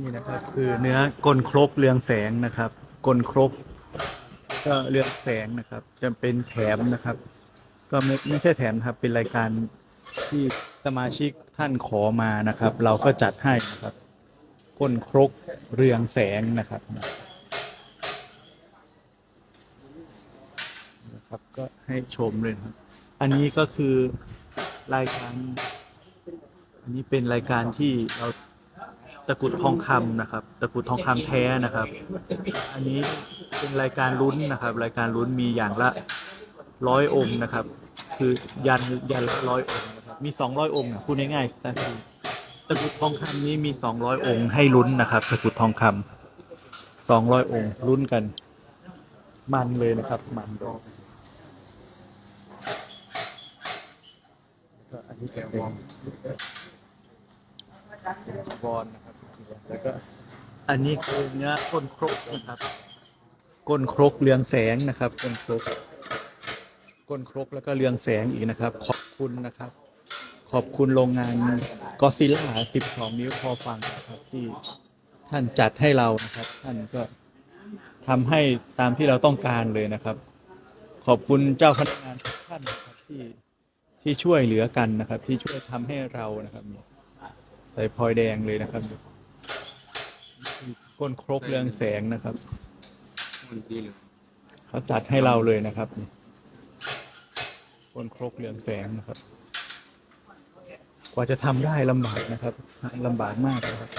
นี่นะครับคือเนื้อกลครกเรืองแสงนะครับ กลครกก็เรืองแสงนะครับ จะเป็นแถมนะครับ ก็ไม่ไม่ใช่แถมครับเป็นรายการที่สมาชิกท่านขอมานะครับ เราก็จัดให้นะครับก้นครกเรืองแสงนะครับนะครับ ก็ให้ชมเลยครับ อันนี้ก็คือรายการ อันนี้เป็นรายการที่เรา ตะกรุดทองคำนะครับ ตะกรุดทองคำแท้นะครับ อันนี้เป็นรายการลุ้นนะครับ รายการลุ้นมีอย่างละร้อยองค์นะครับ คือยันยันละร้อยองค์นะครับมีสองร้อยองค์นะพูดง่ายๆแต่คือตะกรุดทองคำนี้มีสองร้อยองค์ให้ลุ้นนะครับ ตะกรุดทองคำสองร้อยองค์ลุ้นกัน มันเลยนะครับ มันก็ก็อันนี้จะเป็นบอลนะครับ แล้วก็อันนี้คือเนื้อก้นครกนะครับ ก้นครกเรืองแสงนะครับ ก้นครก ก้นครกแล้วก็เรืองแสงอีกนะครับ ขอบคุณนะครับ ขอบคุณโรงงานกอซิล่า12 นิ้วพอฟังนะครับที่ท่านจัดให้เรานะครับ ท่านก็ทำให้ตามที่เราต้องการเลยนะครับ ขอบคุณเจ้าพนักงานทุกท่านนะครับที่ที่ช่วยเหลือกันนะครับ ที่ช่วยทำให้เรานะครับ ใส่พลอยแดงเลยนะครับ ก้นครกเรืองแสงนะครับ มันดีเลยเขาจัดให้เราเลยนะครับนี่ก้นครกเรืองแสงนะครับ กว่าจะทำได้ลำบากนะครับลำบากมากนะครับ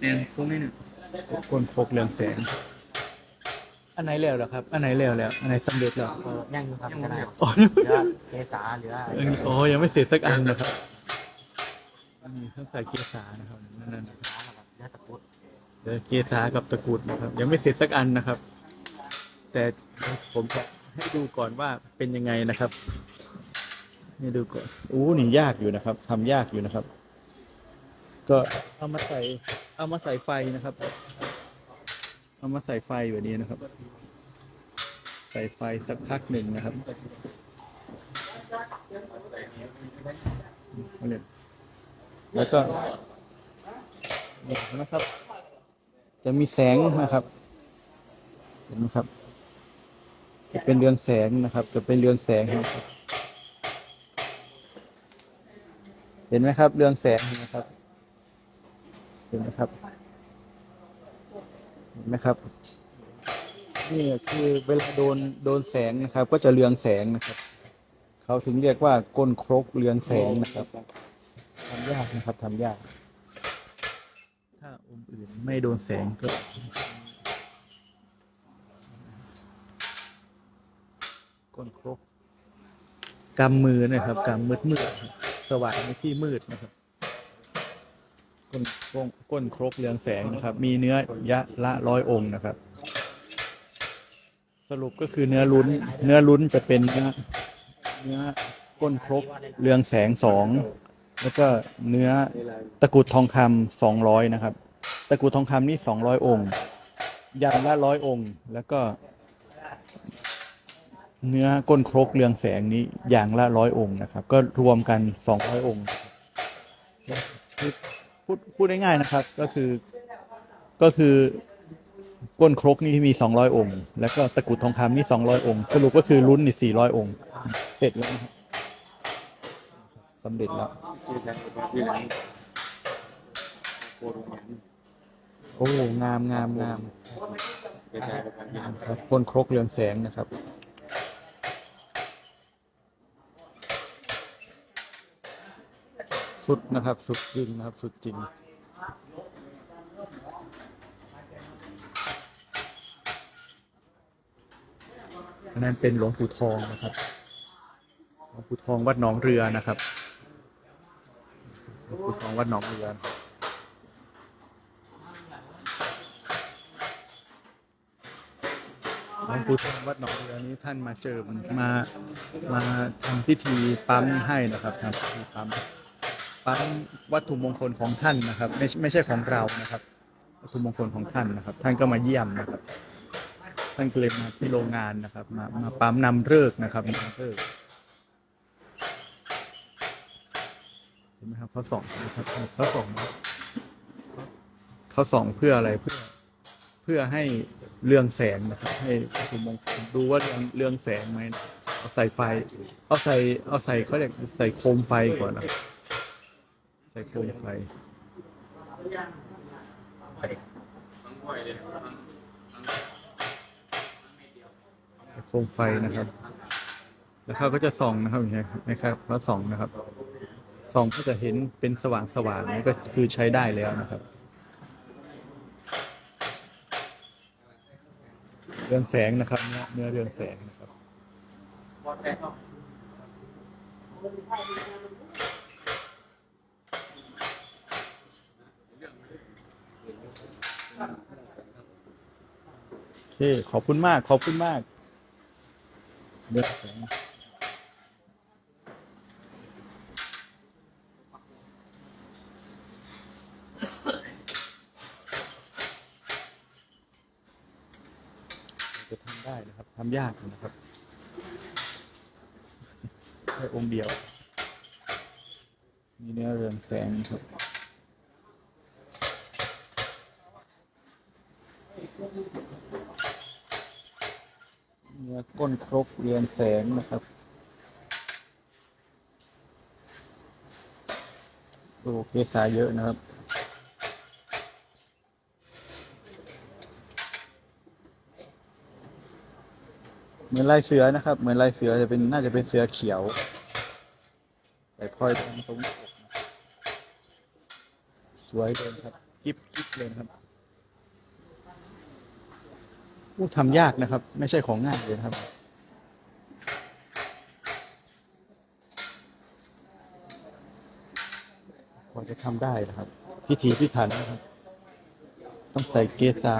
เนี่ยพวกนี้เนี่ยก้นครกเรืองแสง อันไหนแล้วเหรอครับ อันไหนแล้วแล้ว อันไหนสำเร็จแล้วเออยังอยู่ครับก็ได้อ๋อเหลือเกษาเหลืออันนี้อ๋อยังไม่เสร็จสักอันนะครับ อันนี้ต้องใส่เกียร์สานะครับนั่นนั่นเกษากับเหลือตะกรุดเดี๋ยวเกษากับตะกรุดนะครับ ยังไม่เสร็จสักอันนะครับ แต่ผมจะให้ดูก่อนว่าเป็นยังไงนะครับให้ดูก่อนอู้นี่ยากอยู่นะครับทำยากอยู่นะครับ ก็เอามาใส่ เอามาใส่ไฟนะครับ เอามาใส่ไฟแบบนี้นะครับ ใส่ไฟสักพักหนึ่งนะครับเอาเลยแล้วก็นี่นะครับ จะมีแสงนะครับ เห็นไหมครับ จะเป็นเรืองแสงนะครับ จะเป็นเรืองแสงนะครับเห็นไหมครับ เรืองแสงนไหมครับ เห็นไหมครับ เห็นไหมครับ นี่คือเวลาโดนโดนแสงนะครับ ก็จะเรืองแสงนะครับ เขาถึงเรียกว่าก้นครกเรืองแสงนะครับทำยากนะครับทำยาก ถ้าองค์อื่นไม่โดนแสงก็ก้นครกกำมือนะครับกำมืดมืดๆสว่างในที่มืดนะครับ ก้นก้นก้นครกเรืองแสงนะครับ มีเนื้อยะละร้อยองค์นะครับ สรุปก็คือเนื้อลุ้น เนื้อลุ้นจะเป็นเนื้อเนื้อก้นครกเรืองแสงสองแล้วก็เนื้อตะกุดทองคำสองร้อยนะครับ ตะกุดทองคำนี่สองร้อยองค์ยันละร้อยองค์ แล้วก็ เนื้อก้นครกเรืองแสงนี้อย่างละร้อยองค์นะครับ ก็รวมกันสองร้อยองค์ พูดพูดง่ายๆนะครับ ก็คือก็คือก้นครกนี่มีสองร้อยองค์ แล้วก็ตะกุดทองคำนี่สองร้อยองค์ สรุปก็คือลุ้นนี่สี่ร้อยองค์เสร็จแล้วสำเร็จแล้วโอ้งามงามงามครับก้นครกเรืองแสงนะครับ สุดนะครับ สุดจริงนะครับ สุดจริง อันนั้นเป็นหลวงปู่ทองนะครับ หลวงปู่ทองวัดหนองเรือนะครับ หลวงปู่ทองวัดหนองเรือหลวงปู่ทองวัดหนองเรือนี้ท่านมาเจอมันมามาทำพิธีปั๊มให้นะครับทำพิธีปั๊ม ปั๊มวัตถุมงคลของท่านนะครับ ไม่ไม่ใช่ของเรานะครับ วัตถุมงคลของท่านนะครับ ท่านก็มาเยี่ยมนะครับ ท่านก็เลยมาที่โรงงานนะครับ มามาปั๊มนำเลิกนะครับนำเลิกเห็นไหมครับเขาส่องนะครับเขาส่องเขาส่องเพื่ออะไรเพื่อเพื่อให้เรืองแสงนะครับ ให้วัตถุมงคลดูว่าเรืองเรืองแสงไหมเอาใส่ไฟ เอาใส่เอาใส่เขาเรียกใส่โคมไฟก่อนนะ ใส่โคมไฟใส่โคมไฟนะครับ แล้วเขาก็จะส่องนะครับอย่างเงี้ยนะครับเขาส่องนะครับส่องก็จะเห็นเป็นสว่างสว่างนี่ก็คือใช้ได้แล้วนะครับเรืองแสงนะครับ เนื้อเนื้อเรืองแสงนะครับ โอเค ขอบคุณมาก ขอบคุณมากเรืองแสงจะทำได้นะครับทำยากนะครับแค่องค์เดียว มีเนื้อเรืองแสงครับ เนื้อ ก้นครกเรืองแสงนะครับ โอเคสายเยอะนะครับเหมือนลายเสือนะครับ เหมือนลายเสือจะเป็นน่าจะเป็นเสือเขียว แต่พลอยตรงตรงสวยเลยครับกิ๊บกิ๊บเลยนครับ ทำยากนะครับ ไม่ใช่ของง่ายเลยนะครับกว่าจะทำได้นะครับ พิธีพิถันนะครับ ต้องใส่เกสา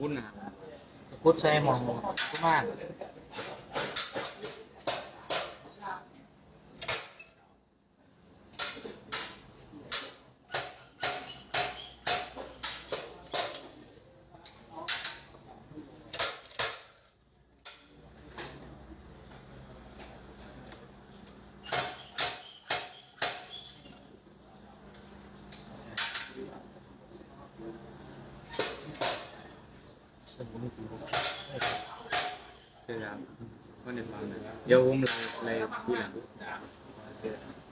วุ้นนะครับ ตะกรุดใส่หมองกุมาก ใช่ครับก็ในฟังนะเดี๋ยวผมเลยเลยทีหลัง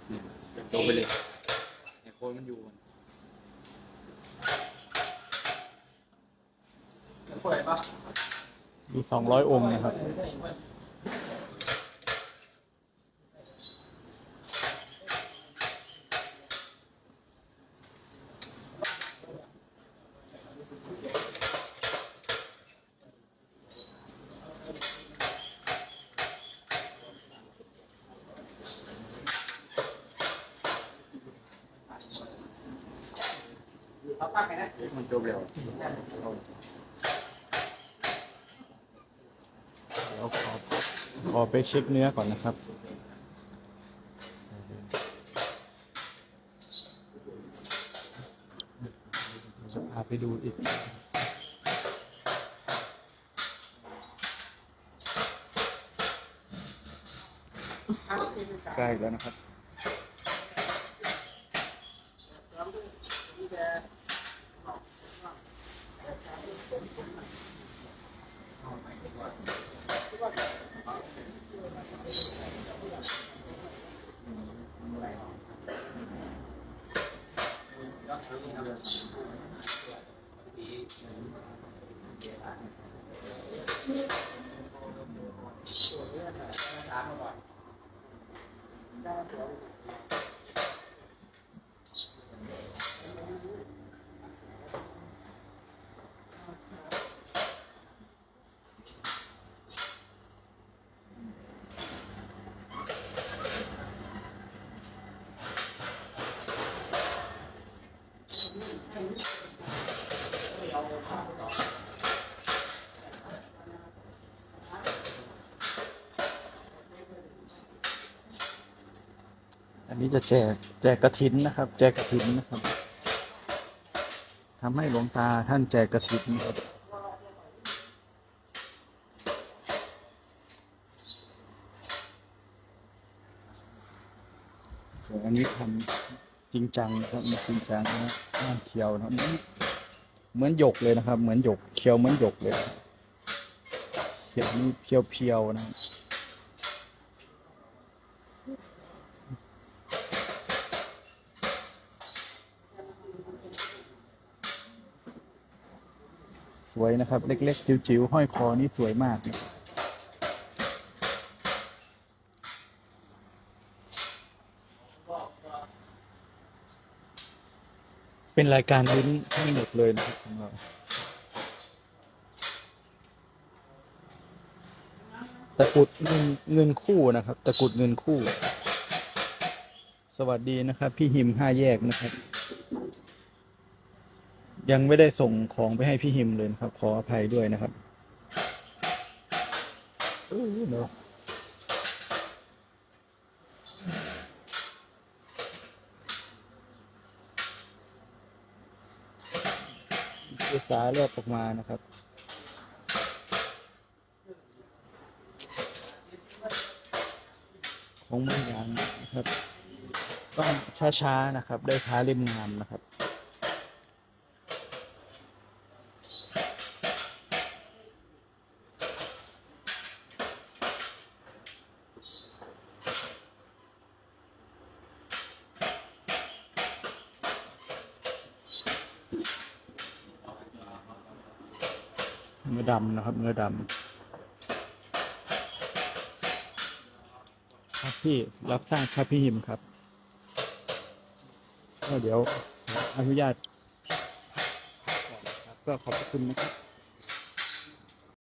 เนี่ยตรงไปเลยไอ้โคนมันอยู่มีสองร้อยองค์นะครับ มันจบลเดี๋ยวขอขอไปเช็คเนื้อก่อนนะครับ จะพาไปดูอีกใกล้แล้วนะครับ 다 นนี้จะแจกแจกกระถินนะครับ แจกกระถินนะครับทำให้หลวงตาท่านแจกกระถินนะครับอันนี้ทำจริงจังนะครับจริงจังนะน้ำเขียวนะเหมือนหยกเลยนะครับ เหมือนหยกเขียวเหมือนหยกเลยเขียวนี่เพียวเพียวๆนะครับส วยนะครับ เล็ก ๆ จิ๋วๆห้อยคอนี่สวยมากนะครับเป็นรายการลุ้นทั้งหมดเลยนะครับของเราตะกุดเงินเงินคู่นะครับ ตะกุดเงินคู่ สวัสดีนะครับ พี่หิมห้าแยกนะครับ ยังไม่ได้ส่งของไปให้พี่หิมเลยนะครับ ขออภัยด้วยนะครับเออเนอะศึกษาเลือกออกมานะครับของบางอย่างนะครับ ต้องช้าๆนะครับ ได้ค้าเล่มงามนะครับ เนื้อดำนะครับ เนื้อดำครับพี่รับสร้างครับพี่หิมครับก็เดี๋ยวอนุญาตก็ขอบคุณนะครับ